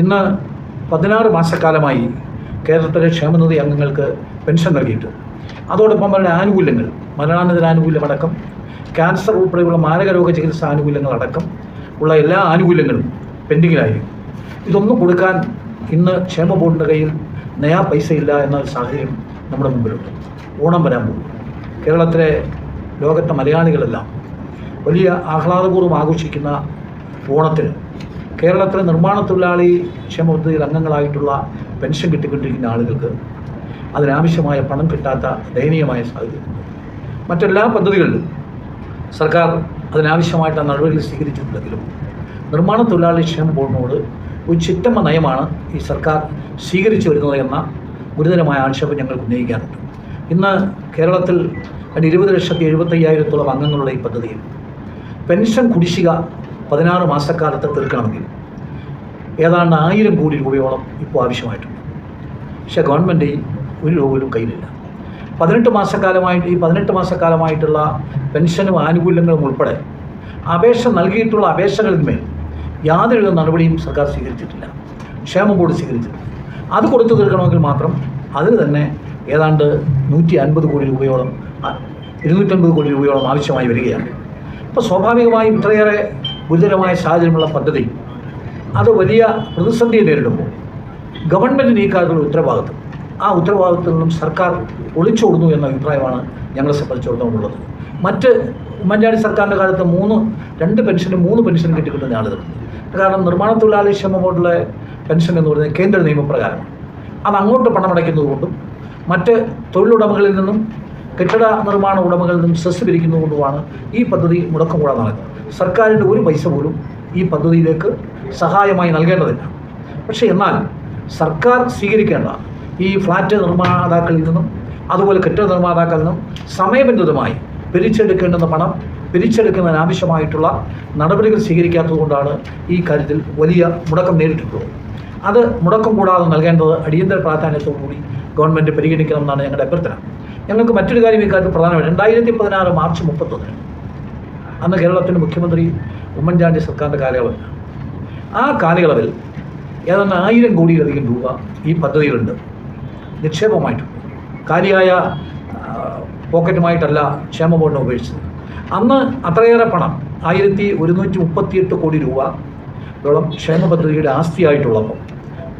ഇന്ന് പതിനാറ് മാസക്കാലമായി കേരളത്തിലെ ക്ഷേമനിധി അംഗങ്ങൾക്ക് പെൻഷൻ നൽകിയിട്ട്. അതോടൊപ്പം അവരുടെ ആനുകൂല്യങ്ങൾ മരണാനന്തര ആനുകൂല്യമടക്കം ക്യാൻസർ ഉൾപ്പെടെയുള്ള മാരകരോഗ ചികിത്സ ആനുകൂല്യങ്ങളടക്കം ഉള്ള എല്ലാ ആനുകൂല്യങ്ങളും പെൻഡിങ്ങിലായി ഇതൊന്നും കൊടുക്കാൻ ഇന്ന് ക്ഷേമ ബോർഡിന്റെ കയ്യിൽ നയാ പൈസ ഇല്ല എന്ന സാഹചര്യം നമ്മുടെ മുമ്പിലുണ്ട്. ഓണം വരാൻ പോകും കേരളത്തിലെ ലോകത്തെ മലയാളികളെല്ലാം വലിയ ആഹ്ലാദപൂർവം ആഘോഷിക്കുന്ന ഓണത്തിന് കേരളത്തിലെ നിർമ്മാണ തൊഴിലാളി ക്ഷേമ പദ്ധതിയിൽ അംഗങ്ങളായിട്ടുള്ള പെൻഷൻ കിട്ടിക്കൊണ്ടിരിക്കുന്ന ആളുകൾക്ക് അതിനാവശ്യമായ പണം കിട്ടാത്ത ദയനീയമായ സാഹചര്യം. മറ്റെല്ലാ പദ്ധതികളിലും സർക്കാർ അതിനാവശ്യമായിട്ട് നടപടികൾ സ്വീകരിച്ചിട്ടുണ്ടെങ്കിലും നിർമ്മാണ തൊഴിലാളി ക്ഷേമ ബോർഡിനോട് ഒരു ചിറ്റമ്മ നയമാണ് ഈ സർക്കാർ സ്വീകരിച്ചു വരുന്നത് എന്ന ഗുരുതരമായ ആക്ഷേപം ഞങ്ങൾക്ക് ഉന്നയിക്കാറുണ്ട്. ഇന്ന് കേരളത്തിൽ രണ്ട് ഇരുപത് ലക്ഷത്തി എഴുപത്തയ്യായിരത്തോളം അംഗങ്ങളുടെ ഈ പദ്ധതിയിൽ പെൻഷൻ കുടിശ്ശിക പതിനാറ് മാസക്കാലത്ത് തീർക്കണമെങ്കിൽ ഏതാണ്ട് ആയിരം കോടി രൂപയോളം ഇപ്പോൾ ആവശ്യമായിട്ടുണ്ട്. പക്ഷേ ഗവൺമെന്റ് ഒരു രൂപ പോലും കയ്യിലില്ല. പതിനെട്ട് മാസക്കാലമായിട്ട് ഈ പതിനെട്ട് മാസക്കാലമായിട്ടുള്ള പെൻഷനും ആനുകൂല്യങ്ങളും ഉൾപ്പെടെ അപേക്ഷ നൽകിയിട്ടുള്ള അപേക്ഷകളിന്മേൽ യാതൊരു നടപടിയും സർക്കാർ സ്വീകരിച്ചിട്ടില്ല. ക്ഷേമ ബോർഡ് സ്വീകരിച്ചിട്ടില്ല. അത് കൊടുത്തു തീർക്കണമെങ്കിൽ മാത്രം അതിന് തന്നെ ഏതാണ്ട് നൂറ്റി അൻപത് കോടി രൂപയോളം ഇരുന്നൂറ്റൻപത് കോടി രൂപയോളം ആവശ്യമായി വരികയാണ്. അപ്പോൾ സ്വാഭാവികമായും ഇത്രയേറെ ഗുരുതരമായ സാഹചര്യമുള്ള പദ്ധതി. അത് വലിയ പ്രതിസന്ധിയെ നേരിടുമ്പോൾ ഗവൺമെന്റ് നീക്കാതുള്ള ഉത്തരവാദിത്വം. ആ ഉത്തരവാദിത്വത്തിൽ നിന്നും സർക്കാർ ഒളിച്ചോടുന്നു എന്ന അഭിപ്രായമാണ് ഞങ്ങളെ സംബന്ധിച്ചിടത്തോളം ഉള്ളത് മറ്റ് ഉമ്മൻചാണ്ടി സർക്കാരിന്റെ കാലത്ത് മൂന്ന് രണ്ട് പെൻഷനും മൂന്ന് പെൻഷനും കിട്ടിക്കിട്ടുന്ന ആളുകൾ. കാരണം നിർമ്മാണ തൊഴിലാളി ക്ഷേമ ബോർഡിലെ പെൻഷൻ എന്ന് പറയുന്നത് കേന്ദ്ര നിയമപ്രകാരമാണ്. അത് അങ്ങോട്ട് പണമടയ്ക്കുന്നത് കൊണ്ടും മറ്റ് തൊഴിലുടമകളിൽ നിന്നും കെട്ടിട നിർമ്മാണ ഉടമകളിൽ നിന്നും സെസ് പിരിക്കുന്നതുകൊണ്ടുമാണ് ഈ പദ്ധതി മുടക്കം കൂടാതെ നടക്കുന്നത്. സർക്കാരിന്റെ ഒരു പൈസ പോലും ഈ പദ്ധതിയിലേക്ക് സഹായമായി നൽകേണ്ടതില്ല. പക്ഷേ എന്നാൽ സർക്കാർ സ്വീകരിക്കേണ്ട ഈ ഫ്ലാറ്റ് നിർമ്മാതാക്കളിൽ നിന്നും അതുപോലെ കെട്ടിട നിർമ്മാതാക്കളിൽ നിന്നും സമയബന്ധിതമായി പിരിച്ചെടുക്കേണ്ടുന്ന പണം പിരിച്ചെടുക്കുന്നതിന് ആവശ്യമായിട്ടുള്ള നടപടികൾ സ്വീകരിക്കാത്തതുകൊണ്ടാണ് ഈ കാര്യത്തിൽ വലിയ മുടക്കം നേരിട്ടിട്ടുള്ളത്. അത് മുടക്കം കൂടാതെ നൽകേണ്ടത് അടിയന്തര പ്രാധാന്യത്തോടുകൂടി ഗവൺമെന്റ് പരിഗണിക്കണമെന്നാണ് ഞങ്ങളുടെ അഭ്യർത്ഥന. ഞങ്ങൾക്ക് മറ്റൊരു കാര്യം ഇക്കാര്യത്തിൽ പ്രധാനമാണ് രണ്ടായിരത്തി പതിനാറ് മാർച്ച് മുപ്പത്തൊന്നിന് അന്ന് കേരളത്തിന്റെ മുഖ്യമന്ത്രി ഉമ്മൻചാണ്ടി സർക്കാരിന്റെ കാലയളവിൽ ആ കാലയളവിൽ ഏതാണ്ട് ആയിരം കോടിയിലധികം രൂപ ഈ പദ്ധതിയിലുണ്ട് നിക്ഷേപമായിട്ടുണ്ട് കാര്യമായ പോക്കറ്റുമായിട്ടല്ല ക്ഷേമ ബോർഡിനെ ഉപേക്ഷിച്ചത് അന്ന് അത്രയേറെ പണം ആയിരത്തി ഒരുന്നൂറ്റി മുപ്പത്തിയെട്ട് കോടി രൂപ യോളം ക്ഷേമ പദ്ധതിയുടെ ആസ്തിയായിട്ടുള്ളപ്പോൾ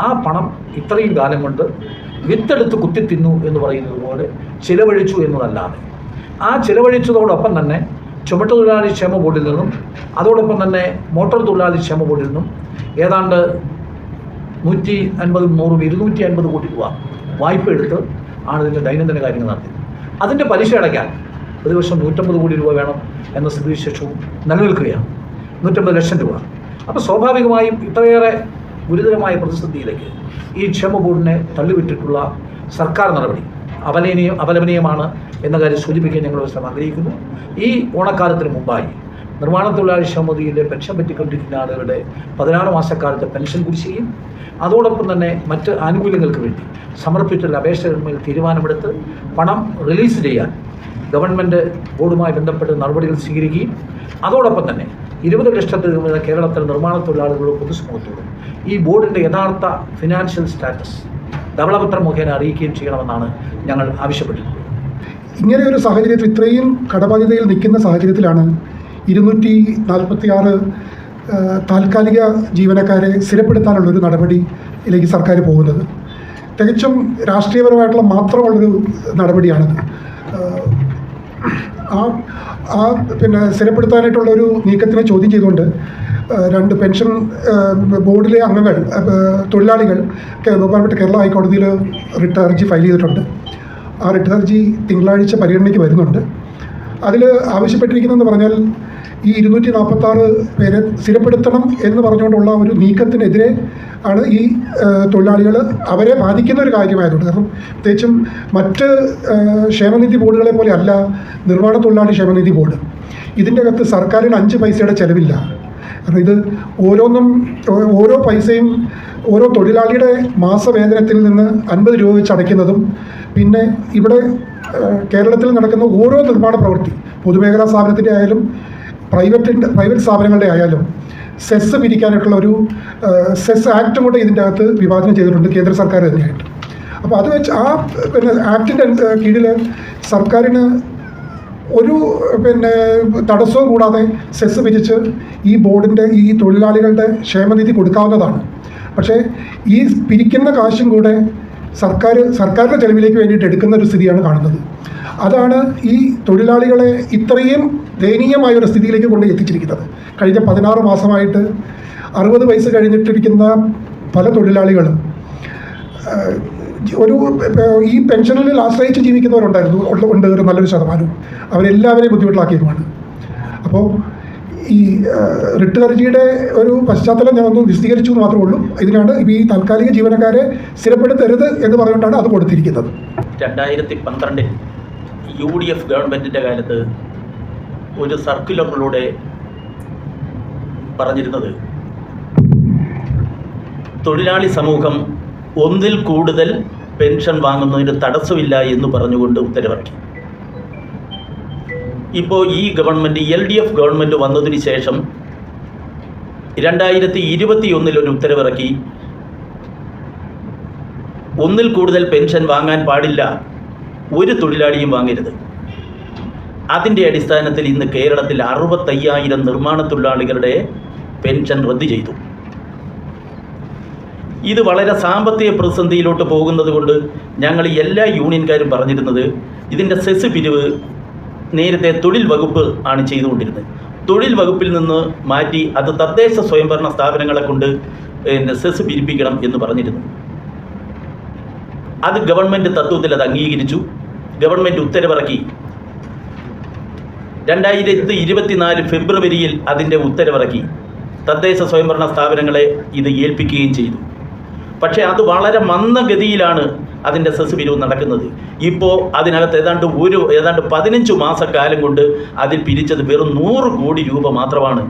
ആ പണം ഇത്രയും കാലം കൊണ്ട് വിത്തെടുത്ത് കുത്തി തിന്നു എന്ന് പറയുന്നത് പോലെ ചിലവഴിച്ചു എന്നതല്ലാതെ. ആ ചിലവഴിച്ചതോടൊപ്പം തന്നെ ചുമട്ടുതൊഴിലാളി ക്ഷേമ ബോർഡിൽ നിന്നും അതോടൊപ്പം തന്നെ മോട്ടോർ തൊഴിലാളി ക്ഷേമ ബോർഡിൽ നിന്നും ഏതാണ്ട് നൂറ്റി അൻപതും നൂറും ഇരുന്നൂറ്റി അൻപത് കോടി രൂപ വായ്പ എടുത്ത് ആണ് ഇതിന്റെ ദൈനംദിന കാര്യങ്ങൾ നടത്തിയത്. അതിന്റെ പലിശ അടയ്ക്കാൻ ഒരു വർഷം നൂറ്റമ്പത് കോടി രൂപ വേണം എന്ന സ്ഥിതിവിശേഷവും നിലനിൽക്കുകയാണ്. നൂറ്റമ്പത് ലക്ഷം രൂപ. അപ്പോൾ സ്വാഭാവികമായും ഇത്രയേറെ ഗുരുതരമായ പ്രതിസന്ധിയിലേക്ക് ഈ ക്ഷേമ ബോർഡിനെ തള്ളിവിട്ടിട്ടുള്ള സർക്കാർ നടപടി അപലനീയം അപലപനീയമാണ് എന്ന കാര്യം സൂചിപ്പിക്കാൻ ഞങ്ങൾ ശ്രമം ആഗ്രഹിക്കുന്നു. ഈ ഓണക്കാലത്തിന് മുമ്പായി നിർമ്മാണ തൊഴിലാളി ക്ഷമതിയിലെ പെൻഷൻ പറ്റിക്കൊണ്ടിരിക്കുന്ന ആളുകളുടെ പതിനാറ് മാസക്കാലത്തെ പെൻഷൻ കുടിശ്ശികയും അതോടൊപ്പം തന്നെ മറ്റ് ആനുകൂല്യങ്ങൾക്ക് വേണ്ടി സമർപ്പിച്ചുള്ള അപേക്ഷകളിന്മേൽ തീരുമാനമെടുത്ത് പണം റിലീസ് ചെയ്യാൻ ഗവൺമെന്റ് ബോർഡുമായി ബന്ധപ്പെട്ട് നടപടികൾ സ്വീകരിക്കുകയും അതോടൊപ്പം തന്നെ ഇരുപത് ലക്ഷത്തിൽ കേരളത്തിൽ നിർമ്മാണ തൊഴിലാളികളും പൊതുസമൂഹത്തോടും ഈ ബോർഡിന്റെ യഥാർത്ഥ ഫിനാൻഷ്യൽ സ്റ്റാറ്റസ് ധവളപത്രം മുഖേന അറിയിക്കുകയും ചെയ്യണമെന്നാണ് ഞങ്ങൾ ആവശ്യപ്പെട്ടിട്ടുള്ളത്. ഇങ്ങനെ ഒരു സാഹചര്യത്തിൽ ഇത്രയും കടബാധ്യതയിൽ നിൽക്കുന്ന സാഹചര്യത്തിലാണ് ഇരുന്നൂറ്റി നാൽപ്പത്തി ആറ് താൽക്കാലിക ജീവനക്കാരെ സ്ഥിരപ്പെടുത്താനുള്ള ഒരു നടപടിയിലേക്ക് സർക്കാർ പോകുന്നത്. തികച്ചും രാഷ്ട്രീയപരമായിട്ടുള്ള മാത്രമുള്ളൊരു നടപടിയാണത്. ആ ആ പിന്നെ സ്ഥിരപ്പെടുത്താനായിട്ടുള്ള ഒരു നീക്കത്തിനെ ചോദ്യം ചെയ്തുകൊണ്ട് രണ്ട് പെൻഷൻ ബോർഡിലെ അംഗങ്ങൾ തൊഴിലാളികൾ ബഹുമാനപ്പെട്ട കേരള ഹൈക്കോടതിയിൽ റിട്ട് ഹർജി ഫയൽ ചെയ്തിട്ടുണ്ട്. ആ റിട്ട് ഹർജി തിങ്കളാഴ്ച പരിഗണനയ്ക്ക് വരുന്നുണ്ട്. അതിൽ ആവശ്യപ്പെട്ടിരിക്കുന്നതെന്ന് പറഞ്ഞാൽ ഈ ഇരുന്നൂറ്റി നാൽപ്പത്തി ആറ് പേരെ സ്ഥിരപ്പെടുത്തണം എന്ന് പറഞ്ഞുകൊണ്ടുള്ള ഒരു നീക്കത്തിനെതിരെ ആണ് ഈ തൊഴിലാളികൾ അവരെ ബാധിക്കുന്ന ഒരു കാര്യമായതുകൊണ്ട്. കാരണം പ്രത്യേകിച്ചും മറ്റ് ക്ഷേമനിധി ബോർഡുകളെ പോലെ അല്ല നിർമ്മാണ തൊഴിലാളി ക്ഷേമനിധി ബോർഡ്. ഇതിന്റെ അകത്ത് സർക്കാരിന് അഞ്ച് പൈസയുടെ ചിലവില്ല. കാരണം ഇത് ഓരോന്നും ഓരോ പൈസയും ഓരോ തൊഴിലാളിയുടെ മാസവേതനത്തിൽ നിന്ന് അൻപത് രൂപ വെച്ച് അടയ്ക്കുന്നതും പിന്നെ ഇവിടെ കേരളത്തിൽ നടക്കുന്ന ഓരോ നിർമ്മാണ പ്രവൃത്തി പൊതുമേഖലാ സ്ഥാപനത്തിന്റെ ആയാലും പ്രൈവറ്റിന്റെ പ്രൈവറ്റ് സ്ഥാപനങ്ങളുടെ ആയാലും സെസ് പിരിക്കാനായിട്ടുള്ള ഒരു സെസ് ആക്റ്റും കൂടെ ഇതിന്റെ അകത്ത് വിഭാവനം ചെയ്തിട്ടുണ്ട് കേന്ദ്ര സർക്കാർ തന്നെയായിട്ട്. അപ്പോൾ അത് വെച്ച് ആ പിന്നെ ആക്ടിന്റെ കീഴിൽ സർക്കാരിന് ഒരു പിന്നെ തടസ്സവും കൂടാതെ സെസ് പിരിച്ച് ഈ ബോർഡിന്റെ ഈ തൊഴിലാളികളുടെ ക്ഷേമനിധി കൊടുക്കാവുന്നതാണ്. പക്ഷേ ഈ പിരിക്കുന്ന കാശും കൂടെ സർക്കാർ സർക്കാരിന്റെ ചെലവിലേക്ക് വേണ്ടിയിട്ട് എടുക്കുന്ന ഒരു സ്ഥിതിയാണ് കാണുന്നത്. അതാണ് ഈ തൊഴിലാളികളെ ഇത്രയും ദയനീയമായ ഒരു സ്ഥിതിയിലേക്ക് കൊണ്ട് എത്തിച്ചിരിക്കുന്നത്. കഴിഞ്ഞ പതിനാറ് മാസമായിട്ട് അറുപത് വയസ്സ് കഴിഞ്ഞിട്ടിരിക്കുന്ന പല തൊഴിലാളികളും ഒരു ഈ പെൻഷനിൽ ആശ്രയിച്ച് ജീവിക്കുന്നവരുണ്ടായിരുന്നു. ഉണ്ട് ഒരു നല്ലൊരു ശതമാനം. അവരെല്ലാവരെയും ബുദ്ധിമുട്ടിലാക്കിയതുമാണ് അപ്പോൾ ഈ റിട്ട് ഹർജിയുടെ ഒരു പശ്ചാത്തലം ഞാനൊന്ന് വിശദീകരിച്ചു എന്ന് മാത്രമേ ഉള്ളൂ. ഇതിനാണ് ഈ താൽക്കാലിക ജീവനക്കാരെ സ്ഥിരപ്പെടുത്തരുത് എന്ന് പറഞ്ഞുകൊണ്ടാണ് അത് കൊടുത്തിരിക്കുന്നത്. രണ്ടായിരത്തി പന്ത്രണ്ടിൽ യു ഡി എഫ് ഗവൺമെന്റിന്റെ കാലത്ത് ഒരു സർക്കുലറിലൂടെ പറഞ്ഞിരുന്നത് തൊഴിലാളി സമൂഹം ഒന്നിൽ കൂടുതൽ പെൻഷൻ വാങ്ങുന്നതിന് തടസ്സമില്ല എന്ന് പറഞ്ഞുകൊണ്ട് ഉത്തരവിറക്കി. ഇപ്പോൾ ഈ government L D F government വന്നതിന് ശേഷം രണ്ടായിരത്തി ഇരുപത്തി ഒന്നിൽ ഒരു ഉത്തരവിറക്കി. ഒന്നിൽ കൂടുതൽ പെൻഷൻ വാങ്ങാൻ പാടില്ല ഒരു തൊഴിലാളിയും വാങ്ങരുത്. അതിന്റെ അടിസ്ഥാനത്തിൽ ഇന്ന് കേരളത്തിൽ അറുപത്തയ്യായിരം നിർമ്മാണ തൊഴിലാളികളുടെ പെൻഷൻ റദ്ദു ചെയ്തു. ഇത് വളരെ സാമ്പത്തിക പ്രതിസന്ധിയിലോട്ട് പോകുന്നത് കൊണ്ട് ഞങ്ങൾ എല്ലാ യൂണിയൻകാരും പറഞ്ഞിരുന്നത് ഇതിന്റെ സെസ് പിരിവ് നേരത്തെ തൊഴിൽ വകുപ്പ് ആണ് ചെയ്തുകൊണ്ടിരുന്നത്. തൊഴിൽ വകുപ്പിൽ നിന്ന് മാറ്റി അത് തദ്ദേശ സ്വയംഭരണ സ്ഥാപനങ്ങളെ കൊണ്ട് പിന്നെ സെസ് പിരിപ്പിക്കണം എന്ന് പറഞ്ഞിരുന്നു. അത് ഗവൺമെന്റ് തത്വത്തിൽ അത് അംഗീകരിച്ചു. ഗവൺമെന്റ് ഉത്തരവിറക്കി. രണ്ടായിരത്തി ഇരുപത്തിനാല് ഫെബ്രുവരിയിൽ അതിന്റെ ഉത്തരവിറക്കി. തദ്ദേശ സ്വയംഭരണ സ്ഥാപനങ്ങളെ ഇത് ഏൽപ്പിക്കുകയും ചെയ്തു. പക്ഷേ അത് വളരെ മന്ദഗതിയിലാണ് അതിന്റെ സെസ് പിരിവ് നടക്കുന്നത്. ഇപ്പോൾ അതിനകത്ത് ഏതാണ്ട് ഒരു ഏതാണ്ട് പതിനഞ്ച് മാസക്കാലം കൊണ്ട് അതിൽ പിരിച്ചത് വെറും നൂറ് കോടി രൂപ മാത്രമാണ്.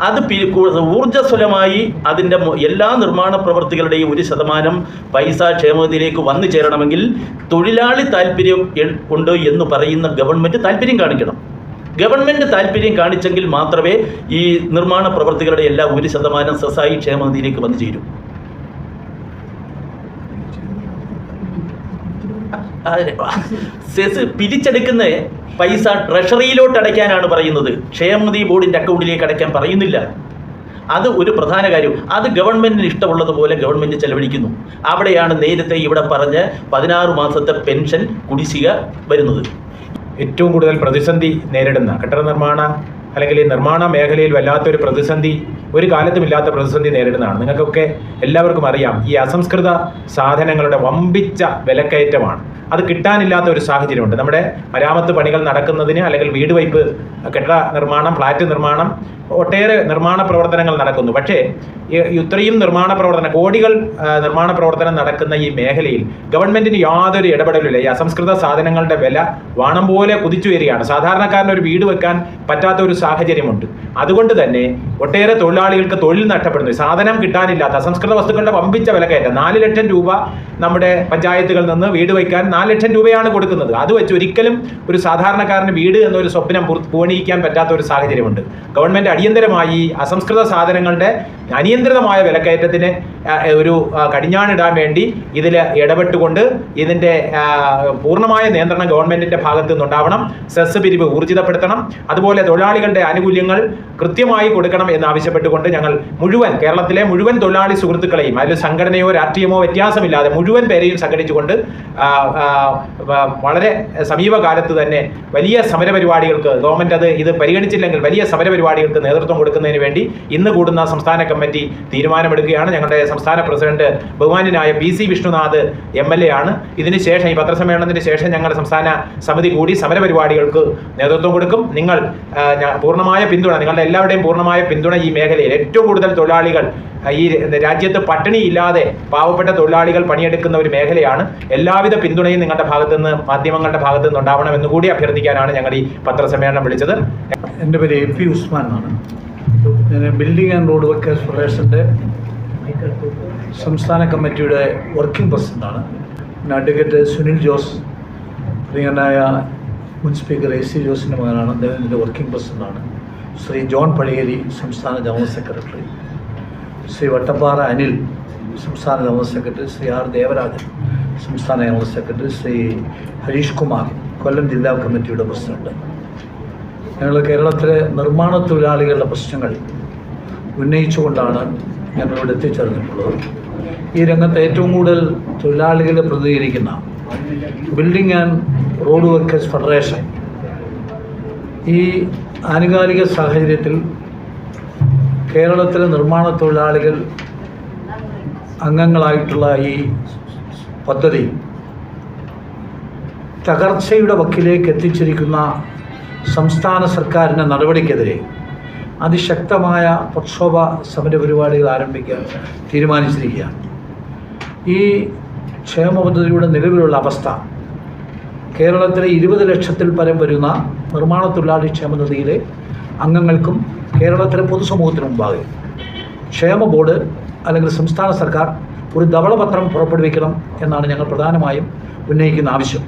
അത് ഊർജസ്വലമായി അതിന്റെ എല്ലാ നിർമ്മാണ പ്രവർത്തികളുടെയും ഒരു ശതമാനം പൈസ ക്ഷേമത്തിലേക്ക് വന്നു ചേരണമെങ്കിൽ തൊഴിലാളി താല്പര്യം ഉണ്ട് എന്ന് പറയുന്ന ഗവൺമെന്റ് താല്പര്യം കാണിക്കണം. ഗവൺമെന്റ് താല്പര്യം കാണിച്ചെങ്കിൽ മാത്രമേ ഈ നിർമ്മാണ പ്രവർത്തികളുടെ എല്ലാ ഒരു ശതമാനം സസായി ക്ഷേമനിധിയിലേക്ക് വന്നു ചേരൂ. സെസ് പിരിച്ചെടുക്കുന്ന പൈസ ട്രഷറിയിലോട്ട് അടയ്ക്കാനാണ് പറയുന്നത്. ക്ഷേമനിധി ബോർഡിന്റെ അക്കൗണ്ടിലേക്ക് അടയ്ക്കാൻ പറയുന്നില്ല. അത് ഒരു പ്രധാന കാര്യം. അത് ഗവൺമെന്റിന് ഇഷ്ടമുള്ളതുപോലെ ഗവൺമെന്റ് ചെലവഴിക്കുന്നു. അവിടെയാണ് നേരത്തെ ഇവിടെ പറഞ്ഞ് പതിനാറ് മാസത്തെ പെൻഷൻ കുടിശ്ശിക വരുന്നത്. ഏറ്റവും കൂടുതൽ പ്രതിസന്ധി നേരിടുന്ന കെട്ടിട നിർമ്മാണ അല്ലെങ്കിൽ നിർമ്മാണ മേഖലയിൽ വല്ലാത്തൊരു പ്രതിസന്ധി ഒരു കാലത്തും ഇല്ലാത്ത പ്രതിസന്ധി നേരിടുന്നതാണ്. നിങ്ങൾക്കൊക്കെ എല്ലാവർക്കും അറിയാം ഈ അസംസ്കൃത സാധനങ്ങളുടെ വമ്പിച്ച വിലക്കയറ്റമാണ്. അത് കിട്ടാനില്ലാത്ത ഒരു സാഹചര്യമുണ്ട്. നമ്മുടെ മരാമത്ത് പണികൾ നടക്കുന്നതിന് അല്ലെങ്കിൽ വീട് വയ്പ് കെട്ടിട നിർമ്മാണം ഫ്ലാറ്റ് നിർമ്മാണം ഒട്ടേറെ നിർമ്മാണ പ്രവർത്തനങ്ങൾ നടക്കുന്നു. പക്ഷേ ഇത്രയും നിർമ്മാണ പ്രവർത്തനം കോടികൾ നിർമ്മാണ പ്രവർത്തനം നടക്കുന്ന ഈ മേഖലയിൽ ഗവൺമെന്റിന് യാതൊരു ഇടപെടലില്ല ഈ അസംസ്കൃത സാധനങ്ങളുടെ വില വാണം പോലെ കുതിച്ചു വരികയാണ്. സാധാരണക്കാരന് ഒരു വീട് വെക്കാൻ പറ്റാത്ത ഒരു സാഹചര്യമുണ്ട്. അതുകൊണ്ട് തന്നെ ഒട്ടേറെ തൊഴിലാളികൾക്ക് തൊഴിൽ നഷ്ടപ്പെടുന്നു. സാധനം കിട്ടാനില്ലാത്ത അസംസ്കൃത വസ്തുക്കളുടെ വമ്പിച്ച വിലക്കയറ്റം നാല് ലക്ഷം രൂപ നമ്മുടെ പഞ്ചായത്തുകളിൽ നിന്ന് വീട് വയ്ക്കാൻ നാല് ലക്ഷം രൂപയാണ് കൊടുക്കുന്നത്. അത് വെച്ച് ഒരിക്കലും ഒരു സാധാരണക്കാരന് വീട് എന്നൊരു സ്വപ്നം പൂണിയിക്കാൻ പറ്റാത്ത ഒരു സാഹചര്യമുണ്ട്. ഗവൺമെന്റ് അടിയന്തരമായി അസംസ്കൃത സാധനങ്ങളുടെ അനിയന്ത്രിതമായ വിലക്കയറ്റത്തിന് ഒരു കടിഞ്ഞാണിടാൻ വേണ്ടി ഇതിൽ ഇടപെട്ടുകൊണ്ട് ഇതിന്റെ പൂർണമായ നിയന്ത്രണം ഗവൺമെന്റിന്റെ ഭാഗത്തു നിന്നുണ്ടാവണം. സെസ് പിരിവ് ഊർജിതപ്പെടുത്തണം. അതുപോലെ തൊഴിലാളികളുടെ ആനുകൂല്യങ്ങൾ കൃത്യമായി കൊടുക്കണം എന്നാവശ്യപ്പെട്ടുകൊണ്ട് ഞങ്ങൾ മുഴുവൻ കേരളത്തിലെ മുഴുവൻ തൊഴിലാളി സുഹൃത്തുക്കളെയും അതിൽ സംഘടനയോ രാഷ്ട്രീയമോ വ്യത്യാസമില്ലാതെ മുഴുവൻ പേരെയും സംഘടിച്ചുകൊണ്ട് വളരെ സമീപകാലത്ത് തന്നെ വലിയ സമരപരിപാടികൾക്ക് ഗവൺമെന്റ് അത് ഇത് പരിഗണിച്ചില്ലെങ്കിൽ വലിയ സമരപരിപാടികൾക്ക് നേതൃത്വം കൊടുക്കുന്നതിന് വേണ്ടി ഇന്ന് കൂടുന്ന സംസ്ഥാന കമ്മിറ്റി തീരുമാനമെടുക്കുകയാണ് ഞങ്ങളുടെ സംസ്ഥാന പ്രസിഡന്റ് ബഹുമാന്യനായ P C Vishnunath M L A ആണ്. ഇതിനുശേഷം ഈ പത്രസമ്മേളനത്തിന് ശേഷം ഞങ്ങളുടെ സംസ്ഥാന സമിതി കൂടി സമരപരിപാടികൾക്ക് നേതൃത്വം കൊടുക്കും. നിങ്ങൾ പൂർണമായ പിന്തുണ നിങ്ങളുടെ എല്ലാവരുടെയും പൂർണമായ പിന്തുണ ഈ മേഖലയിൽ. ഏറ്റവും കൂടുതൽ തൊഴിലാളികൾ ഈ രാജ്യത്ത് പട്ടിണിയില്ലാതെ പാവപ്പെട്ട തൊഴിലാളികൾ പണിയെടുക്കുന്ന ഒരു മേഖലയാണ്. എല്ലാവിധ പിന്തുണയും നിങ്ങളുടെ ഭാഗത്തു നിന്ന് മാധ്യമങ്ങളുടെ ഭാഗത്തു നിന്ന് ഉണ്ടാവണം എന്ന് കൂടി അഭ്യർത്ഥിക്കാനാണ് ഞങ്ങൾ ഈ പത്രസമ്മേളനം വിളിച്ചത്. എന്റെ പേര് എ പി ഉസ്മാൻ എന്നാണ്. ഞാൻ ബിൽഡിംഗ് ആൻഡ് റോഡ് വർക്കേഴ്സ് ഫെഡറേഷന്റെ സംസ്ഥാന കമ്മിറ്റിയുടെ വർക്കിംഗ് പ്രസിഡന്റാണ് പിന്നെ അഡ്വക്കേറ്റ് സുനിൽ ജോസ് പ്രിയനായ മുൻ സ്പീക്കർ എ സി ജോസിന്റെ മകനാണ്. അദ്ദേഹം വർക്കിംഗ് പ്രസിഡന്റാണ് ശ്രീ ജോൺ പടിയേരി സംസ്ഥാന ജനറൽ സെക്രട്ടറി ശ്രീ വട്ടപ്പാറ അനിൽ സംസ്ഥാന general secretary Shri R Devarajan സംസ്ഥാന ജനറൽ സെക്രട്ടറി ശ്രീ ഹരീഷ് കുമാർ കൊല്ലം ജില്ലാ കമ്മിറ്റിയുടെ പ്രസിഡന്റ് ഞങ്ങൾ കേരളത്തിലെ നിർമ്മാണ തൊഴിലാളികളുടെ പ്രശ്നങ്ങൾ ഉന്നയിച്ചുകൊണ്ടാണ് ഞങ്ങളിവിടെ എത്തിച്ചേർന്നിട്ടുള്ളത് ഈ രംഗത്ത് ഏറ്റവും കൂടുതൽ തൊഴിലാളികൾ പ്രതികരിക്കുന്ന building and road workers federation ഈ ആനുകാലിക സാഹചര്യത്തിൽ കേരളത്തിലെ നിർമ്മാണ തൊഴിലാളികൾ അംഗങ്ങളായിട്ടുള്ള ഈ പദ്ധതി തകർച്ചയുടെ വക്കിലേക്ക് എത്തിച്ചിരിക്കുന്ന സംസ്ഥാന സർക്കാരിന്റെ നടപടിക്കെതിരെ അതിശക്തമായ പ്രക്ഷോഭ സമര പരിപാടികൾ ആരംഭിക്കാൻ തീരുമാനിച്ചിരിക്കുകയാണ്. ഈ ക്ഷേമ പദ്ധതിയുടെ നിലവിലുള്ള അവസ്ഥ കേരളത്തിലെ ഇരുപത് ലക്ഷത്തിൽ പരം വരുന്ന നിർമ്മാണ തൊഴിലാളി ക്ഷേമനിധിയിലെ അംഗങ്ങൾക്കും കേരളത്തിലെ പൊതുസമൂഹത്തിനും മുമ്പാകെ ക്ഷേമ ബോർഡ് അല്ലെങ്കിൽ സംസ്ഥാന സർക്കാർ ഒരു ധവളപത്രം പുറപ്പെടുവിക്കണം എന്നാണ് ഞങ്ങൾ പ്രധാനമായും ഉന്നയിക്കുന്ന ആവശ്യം.